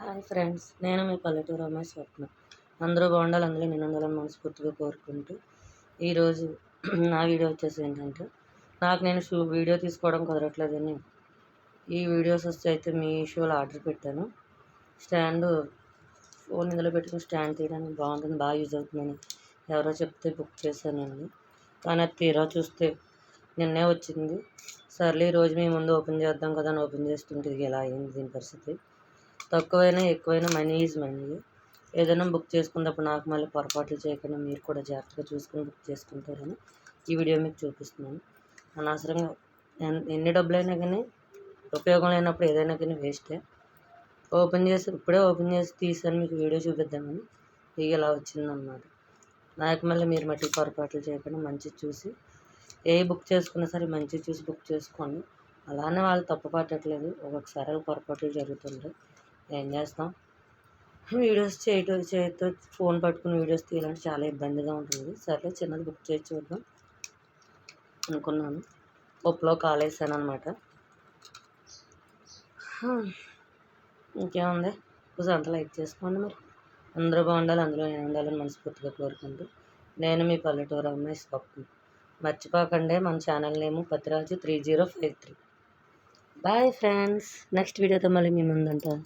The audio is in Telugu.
హాయ్ ఫ్రెండ్స్ నేను మీ పల్లెటూరు అమ్మాయి స్వప్న. అందరూ బాగుండాలి అందులో నేను ఉండాలని మనస్ఫూర్తిగా కోరుకుంటూ ఈరోజు నా వీడియో వచ్చేసి ఏంటంటే నాకు నేను షూ వీడియో తీసుకోవడం కుదరట్లేదని ఈ వీడియోస్ వస్తే అయితే మీ షోలో ఆర్డర్ పెట్టాను. స్టాండ్ ఫోన్ ఇందులో పెట్టుకుని స్టాండ్ తీయడానికి బాగుంటుంది బాగా యూజ్ అవుతుందని ఎవరో చెప్తే బుక్ చేశానండి కానీ అది తీరా చూస్తే నిన్నే వచ్చింది. సర్లే ఈరోజు మీ ముందు ఓపెన్ చేద్దాం కదా అని ఓపెన్ చేస్తుంటే ఇది ఇలా అయింది దీని పరిస్థితి? తక్కువైనా ఎక్కువైనా మనీ ఈజ్ మనీ. ఏదైనా బుక్ చేసుకున్నప్పుడు నాకు మళ్ళీ పొరపాట్లు చేయకుండా మీరు కూడా జాగ్రత్తగా చూసుకుని బుక్ చేసుకుంటారని ఈ వీడియో మీకు చూపిస్తున్నాను. అనవసరంగా ఎన్ని డబ్బులైనా కానీ ఉపయోగం లేనప్పుడు ఏదైనా కానీ వేస్టే. ఓపెన్ చేసి ఇప్పుడే ఓపెన్ చేసి తీసాను మీకు వీడియో చూపిద్దామని. ఇక ఇలా వచ్చిందన్నమాట. నాకు మళ్ళీ మీరు మట్టి పొరపాట్లు చేయకుండా మంచిది చూసి ఏ బుక్ చేసుకున్నా సరే మంచిది చూసి బుక్ చేసుకోండి అలానే వాళ్ళు తప్పు పట్టట్లేదు ఒక్కొక్కసారి పొరపాట్లు జరుగుతుంటాయి. ఏం చేస్తాం? వీడియోస్ చేయటం చేతితో ఫోన్ పట్టుకుని వీడియోస్ తీయాలంటే చాలా ఇబ్బందిగా ఉంటుంది. సర్లే చిన్నది బుక్ చేసి చూద్దాం. అనుకున్నాను. పప్పులో కాలేసాను అనమాట ఇంకేముంది? కొంచెం అంత లైక్ చేసుకోండి మరి. అందరూ బాగుండాలి అందులో నేను ఉండాలని మనస్ఫూర్తిగా కోరుకుంటూ. నేను మీ పల్లెటూరు అమ్మాయి స్వప్న. మర్చిపోకండి మన channel name Pathiraju three zero five three. Bye friends. Next వీడియోతో మళ్ళీ మీ ముందుంటాను.